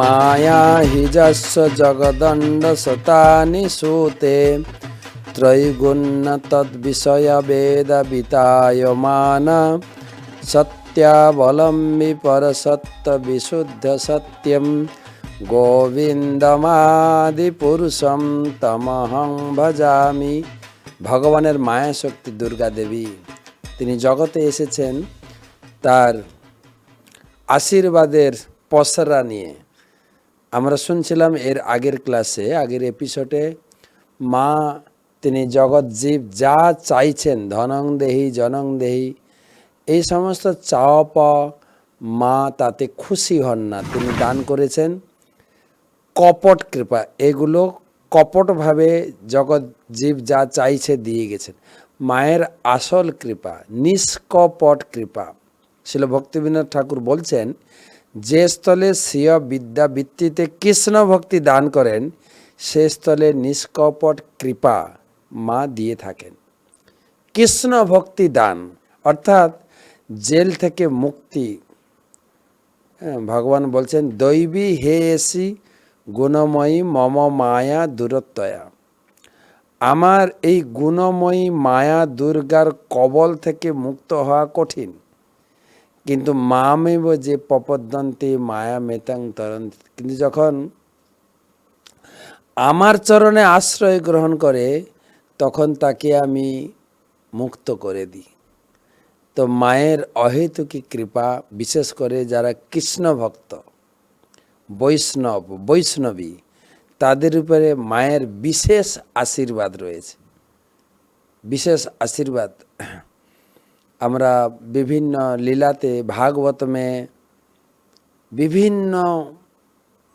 মায়া হিজস্ব জগদণ্ড শতানি সুতে ত্রৈগুণ্য তদ্বিষয় বেদ বিতায়মান সত্যাবলম্বী পরসত্য বিশুদ্ধ সত্যম গোবিন্দমাদি পুরুষম তমহং ভজামি ভগবানের মায়া শক্তি দুর্গা দেবী তিনি জগতে এসেছেন তার আশীর্বাদের পসরা নিয়ে আমরা শুনছিলাম এর আগের ক্লাসে, আগের এপিসোডে মা তিনি জগৎ জীব যা চাইছেন, ধনং দেহি, জনং দেহি, এই সমস্ত চাওয়া পাওয়া মা তাতে খুশি হন না। তিনি দান করেছেন কপট কৃপা। এগুলো কপটভাবে জগৎ জীব যা চাইছে দিয়ে গেছেন। মায়ের আসল কৃপা, নিষ্কপট কৃপা। শিল ভক্তিবিনোদ ঠাকুর বলছেন যে স্থলে স্বীয় বিদ্যা বৃত্তিতে কৃষ্ণ ভক্তি দান করেন সে স্থলে নিষ্কপট কৃপা মা দিয়ে থাকেন। কৃষ্ণ ভক্তি দান অর্থাৎ জেল থেকে মুক্তি। হ্যাঁ, ভগবান বলছেন দৈবী হে এসি গুণময়ী মম মায়া দূরত্বয়া। আমার এই গুণময়ী মায়া দুর্গার কবল থেকে মুক্ত হওয়া কঠিন। কিন্তু মামেব যে পপদ্যন্তে মায়া মেতাং তরন্ত কিন্তু যখন আমার চরণে আশ্রয় গ্রহণ করে, তখন তাকে আমি মুক্ত করে দিই। তো মায়ের অহেতুকি কৃপা, বিশেষ করে যারা কৃষ্ণ ভক্ত, বৈষ্ণব, বৈষ্ণবী, তাদের উপরে মায়ের বিশেষ আশীর্বাদ রয়েছে। বিশেষ আশীর্বাদ আমরা বিভিন্ন লীলাতে ভাগবতমে বিভিন্ন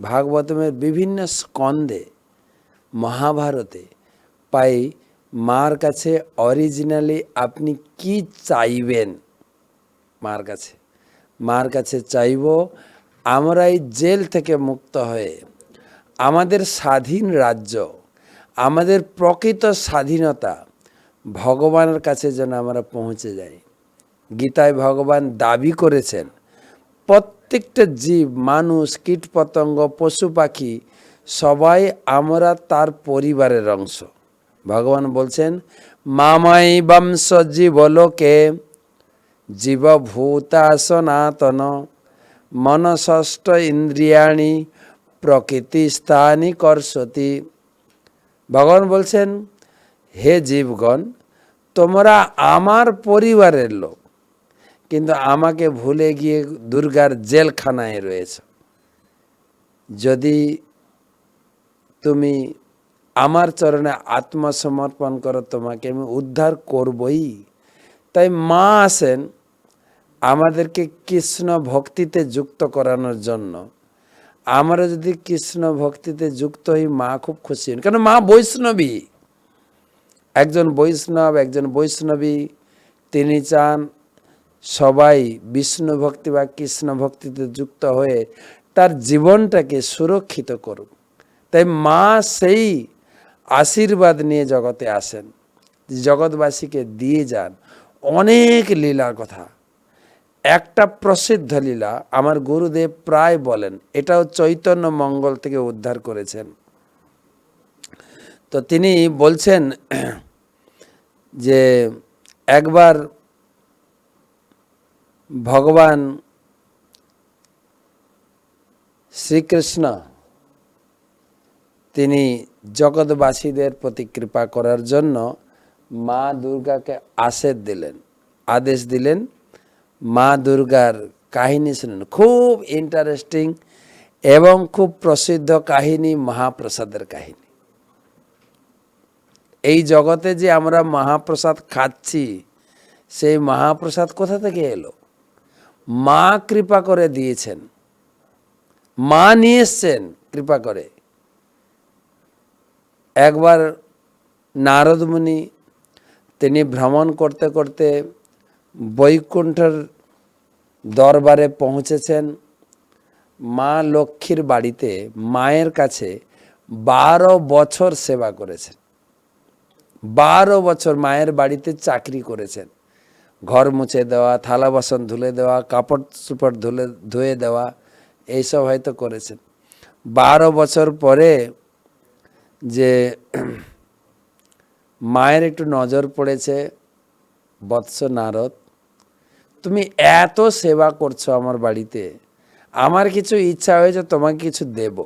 ভাগবতমের বিভিন্ন স্কন্ধে মহাভারতে পাই, মার কাছে অরিজিনালি আপনি কি চাইবেন? মার কাছে। মার কাছে চাইব আমরা এই জেল থেকে মুক্ত হয়ে আমাদের স্বাধীন রাজ্য, আমাদের প্রকৃত স্বাধীনতা ভগবানের কাছে যেন আমরা পৌঁছে যাই। গীতায় ভগবান দাবি করেছেন, প্রত্যেকটা জীব, মানুষ, কীটপতঙ্গ, পশু পাখি, সবাই আমরা তার পরিবারের অংশ। ভগবান বলছেন, মামাই বংশ জীবলোকে জীবভূতা সনাতন মনষষ্ঠ ইন্দ্রিয়াণী প্রকৃতি স্থানী কর্ষতি। ভগবান বলছেন, হে জীবগণ, তোমরা আমার পরিবারের লোক কিন্তু আমাকে ভুলে গিয়ে দুর্গার জেলখানায় রয়েছে। যদি তুমি আমার চরণে আত্মসমর্পণ করো, তোমাকে আমি উদ্ধার করবই। তাই মা আসেন আমাদেরকে কৃষ্ণ ভক্তিতে যুক্ত করানোর জন্য। আমরা যদি কৃষ্ণ ভক্তিতে যুক্ত হই, মা খুব খুশি হন। কেন? মা বৈষ্ণবী। একজন বৈষ্ণব, একজন বৈষ্ণবী, তিনি চান সবাই বিষ্ণু ভক্তি বা কৃষ্ণ ভক্তিতে যুক্ত হয়ে তার জীবনটাকে সুরক্ষিত করুক। তাই মা সেই আশীর্বাদ নিয়ে জগতে আসেন। জগৎবাসীকে দিয়ে যান। অনেক লীলার কথা। একটা প্রসিদ্ধ লীলা আমার গুরুদেব প্রায় বলেন, এটাও চৈতন্য মঙ্গল থেকে উদ্ধার করেছেন। তো তিনি বলছেন যে একবার ভগবান শ্রীকৃষ্ণ, তিনি জগৎবাসীদের প্রতি কৃপা করার জন্য মা দুর্গাকে আশের দিলেন, আদেশ দিলেন, মা দুর্গার কাহিনী শুনেন। খুব ইন্টারেস্টিং এবং খুব প্রসিদ্ধ কাহিনী, মহাপ্রসাদের কাহিনী। এই জগতে যে আমরা মহাপ্রসাদ খাচ্ছি, সেই মহাপ্রসাদ কোথা থেকে এলো? মা কৃপা করে দিয়েছেন। মা নিয়ে এসছেন, কৃপা করে। একবার নারদমুনি তিনি ভ্রমণ করতে করতে বৈকুণ্ঠের দরবারে পৌঁছেছেন। মা লক্ষ্মীর বাড়িতে মায়ের কাছে বারো বছর সেবা করেছেন। বারো বছর মায়ের বাড়িতে চাকরি করেছেন। ঘর মুছে দেওয়া, থালা বাসন ধুলে দেওয়া, কাপড় চুপড় ধুলে, ধুয়ে দেওয়া, এইসব হয়তো করেছেন। বারো বছর পরে যে মায়ের একটু নজর পড়েছে, বৎস নারদ, তুমি এত সেবা করছ আমার বাড়িতে, আমার কিছু ইচ্ছা হয়েছে তোমাকে কিছু দেব।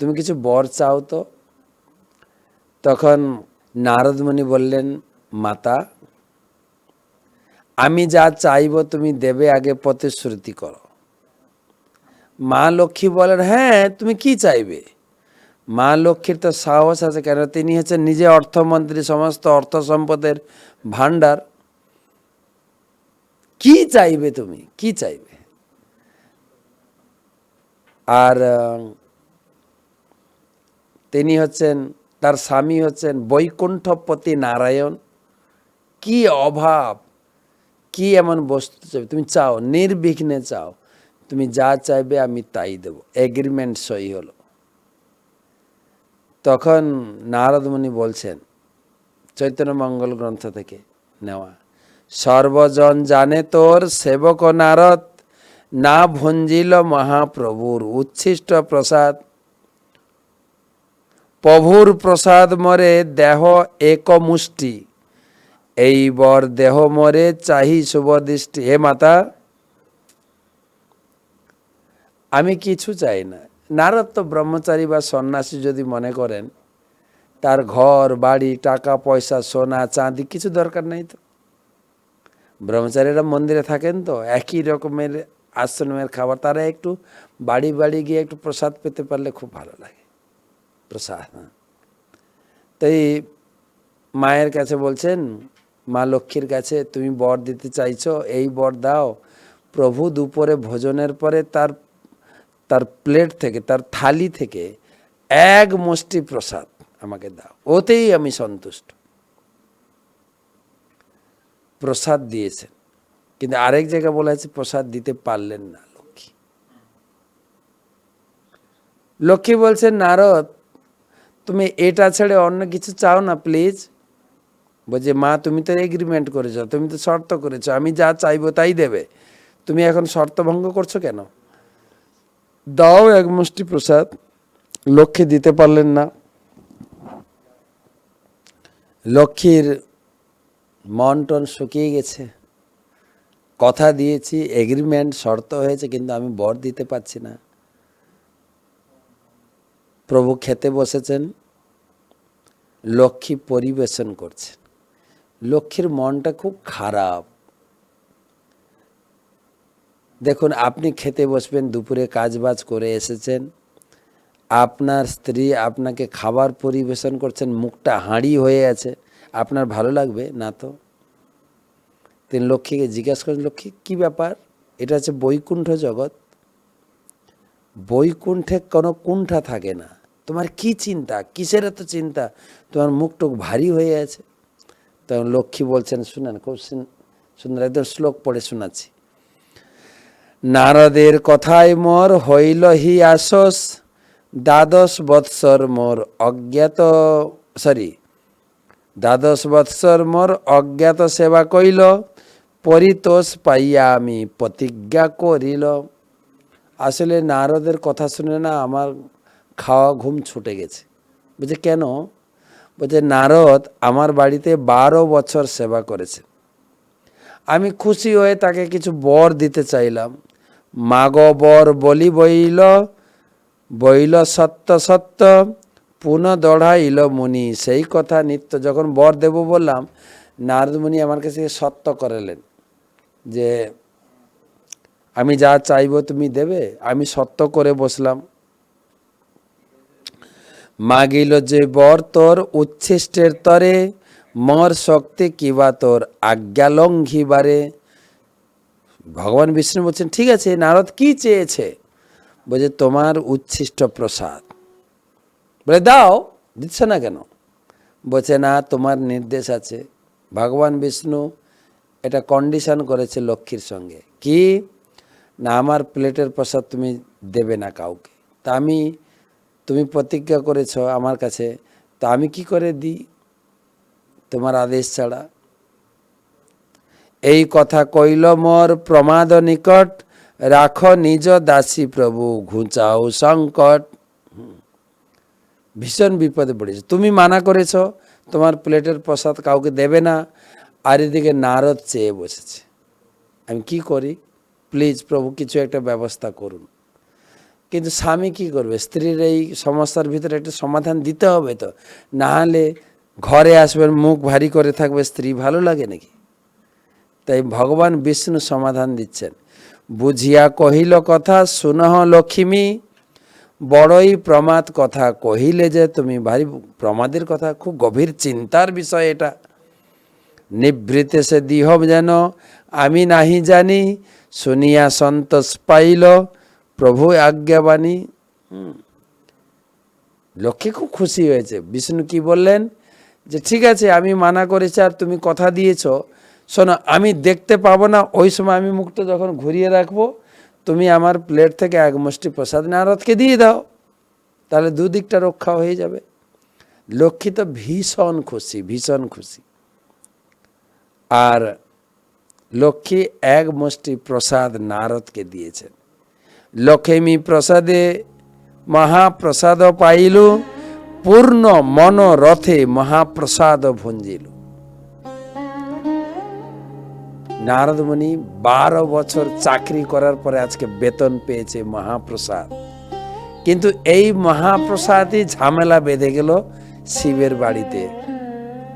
তুমি কিছু বর চাও তো? তখন নারদমণি বললেন, মাতা আমি যা চাইব তুমি দেবে, আগে প্রতিশ্রুতি করো। মা লক্ষ্মী বলেন হ্যাঁ তুমি কি চাইবে? মা লক্ষ্মীর তো সাহস আছে, কেন তিনি হচ্ছেন নিজে অর্থমন্ত্রী, সমস্ত অর্থ সম্পদের ভাণ্ডার। কি চাইবে তুমি? কি চাইবে? আর তিনি হচ্ছেন, তার স্বামী হচ্ছেন বৈকুণ্ঠপতি নারায়ণ। কি অভাব! কি এমন বস্তু চাইবে? তুমি চাও, নির্বিঘ্নে চাও, তুমি যা চাইবে আমি তাই দেব। এগ্রিমেন্ট সই হলো। তখন নারদমণি বলছেন, চৈতন্য মঙ্গল গ্রন্থ থেকে নেওয়া, সর্বজন জানে তোর সেবক নারদ, না ভঞ্জিল মহাপ্রভুর উচ্ছিষ্ট প্রসাদ। প্রভুর প্রসাদ মরে দেহ এক মুষ্টি এই বর দেহ মরে চাহি শুভ দৃষ্টি হে মাতা, আমি কিছু চাই না। নারদ তো ব্রহ্মচারী বা সন্ন্যাসী যদি মনে করেন, তার ঘর, বাড়ি, টাকা, পয়সা, সোনা, চাঁদি কিছু দরকার নেই তো? ব্রহ্মচারীরা মন্দিরে থাকেন তো, একই রকমের আশ্রমের খাবার, তারা একটু বাড়ি বাড়ি গিয়ে একটু প্রসাদ পেতে পারলে খুব ভালো লাগে। প্রসাদ হ্যাঁ। তাই মায়ের কাছে বলছেন মা লক্ষ্মীর কাছে, তুমি বর দিতে চাইছো, এই বর দাও। প্রভু দুপুরে ভোজনের পরে তার তার প্লেট থেকে, তার থালি থেকে এক মুষ্টি প্রসাদ আমাকে দাও। ওতেই আমি সন্তুষ্ট। প্রসাদ দিয়েছেন। কিন্তু আরেক জায়গায় বলা হয়েছে প্রসাদ দিতে পারলেন না লক্ষ্মী। লক্ষ্মী বলছেন নারদ, তুমি এটা ছেড়ে অন্য কিছু চাও না, প্লিজ? বলছে, মা, তুমি তো এগ্রিমেন্ট করেছ, তুমি তো শর্ত করেছ, আমি যা চাইব তাই দেবে। তুমি এখন শর্ত ভঙ্গ করছ কেন? দাও এক মুষ্টি প্রসাদ, লক্ষ্মী দিতে পারলেন না। লক্ষ্মীর মন টন শুকিয়ে গেছে। কথা দিয়েছি এগ্রিমেন্ট শর্ত হয়েছে, কিন্তু আমি বর দিতে পারছি না। প্রভু খেতে বসেছেন, লক্ষ্মী পরিবেশন করছেন। লক্ষ্মীর মনটা খুব খারাপ। দেখুন, আপনি খেতে বসবেন, দুপুরে কাজবাজ করে এসেছেন। আপনার স্ত্রী আপনাকে খাবার পরিবেশন করছেন, মুখটা হাঁড়ি হয়ে আছে। আপনার ভালো লাগবে না তো? তিনি লক্ষ্মীকে জিজ্ঞাসা করেন, লক্ষ্মী, কী ব্যাপার? এটা হচ্ছে বৈকুণ্ঠ জগৎ। বৈকুণ্ঠে কোনো কুণ্ঠা থাকে না। তোমার কি চিন্তা? কিসের এত চিন্তা? তোমার মুখটুক ভারী হয়ে আছে। তখন লক্ষ্মী বলছেন, শুনেন, খুব সুন্দর একদম শ্লোক পড়ে শোনাচ্ছি। নারদের কথায় মোর হইল হি আশস, দ্বাদশ বৎসর মোর অজ্ঞাত সরি, দ্বাদশ বৎসর মোর অজ্ঞাত সেবা কইল, পরিতোষ পাইয়া আমি প্রতিজ্ঞা করিল। আসলে নারদের কথা শুনে না আমার খাওয়া ঘুম ছুটে গেছে। বুঝে কেন? বলছে, নারদ, আমার বাড়িতে বারো বছর সেবা করেছে। আমি খুশি হয়ে তাকে কিছু বর দিতে চাইলাম। মাগ বর বলি বইল বইল সত্য সত্য, পুনঃ দড়াইল মুনি। সেই কথা নিত্য যখন বর দেব বললাম, নারদ মুনি আমার কাছে সত্য করালেন যে, আমি যা চাইব তুমি দেবে, আমি সত্য করে বসলাম। মাগিল যে বর তোর উচ্ছিষ্টের তরে, মর শক্তি কিবা তোর আজ্ঞা লঙ্ঘিবারে ভগবান বিষ্ণু বলছেন, ঠিক আছে, নারদ কি চেয়েছে? বলছে, তোমার উচ্ছিষ্ট প্রসাদ। বলে, দাও, দিচ্ছে না কেন? বলছে, না, তোমার নির্দেশ আছে। ভগবান বিষ্ণু এটা কন্ডিশন করেছে লক্ষ্মীর সঙ্গে। কি? না, আমার প্লেটের প্রসাদ তুমি দেবে না কাউকে। তা আমি তুমি প্রতিজ্ঞা করেছ আমার কাছে, তা আমি কি করে দিই? তোমার আদেশ ছাড়া। এই কথা কইল মোর প্রমাদ নিকট, রাখো নিজ দাসী প্রভু, ঘুঁচাও সংকট। ভীষণ বিপদে পড়েছে। তুমি মানা করেছ, তোমার প্লেটের প্রসাদ কাউকে দেবে না, আর এদিকে নারদ চেয়ে বসেছে। আমি কি করি? প্লিজ প্রভু, কিছু একটা ব্যবস্থা করুন। কিন্তু স্বামী কি করবে? স্ত্রীর এই সমস্যার ভিতরে একটা সমাধান দিতে হবে তো। না হলে ঘরে আসবেন, মুখ ভারী করে থাকবে, স্ত্রী ভালো লাগে নাকি? তাই ভগবান বিষ্ণু সমাধান দিচ্ছেন। বুঝিয়া কহিল কথা, শুনহ লক্ষ্মী, বড়ই প্রমাদ কথা। কহিলে যে তুমি ভারী, প্রমাদের কথা খুব গভীর চিন্তার বিষয় এটা। নিভৃতে সে দিহ যেন, আমি নাহি জানি, শুনিয়া সন্তোষ পাইল প্রভু আজ্ঞাবাণী লক্ষ্মী খুব খুশি হয়েছে। বিষ্ণু কি বললেন? যে ঠিক আছে, আমি মানা করেছি আর তুমি কথা দিয়েছ। শোনো, আমি দেখতে পাবো না, ওই সময় আমি মুখটা যখন ঘুরিয়ে রাখব, তুমি আমার প্লেট থেকে এক মুষ্টি প্রসাদ নারদকে দিয়ে দাও। তাহলে দুদিকটা রক্ষা হয়ে যাবে। লক্ষ্মী তো ভীষণ খুশি ভীষণ খুশি। আর লক্ষ্মী এক মুষ্টি প্রসাদ নারদকে দিয়েছেন। লক্ষ্মী প্রসাদে মহাপ্রসাদ পাইলু, পূর্ণ মনোরথে মহাপ্রসাদ ভঞ্জিলু। নারদমণি বারো বছর চাকরি করার পরে আজকে বেতন পেয়েছে মহাপ্রসাদ। কিন্তু এই মহাপ্রসাদই ঝামেলা বেঁধে গেল শিবের বাড়িতে,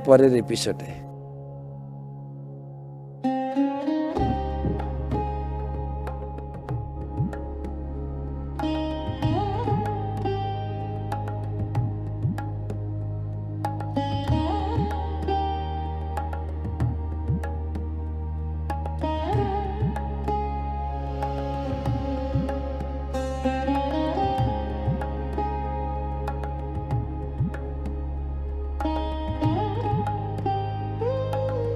পরের এপিসোডে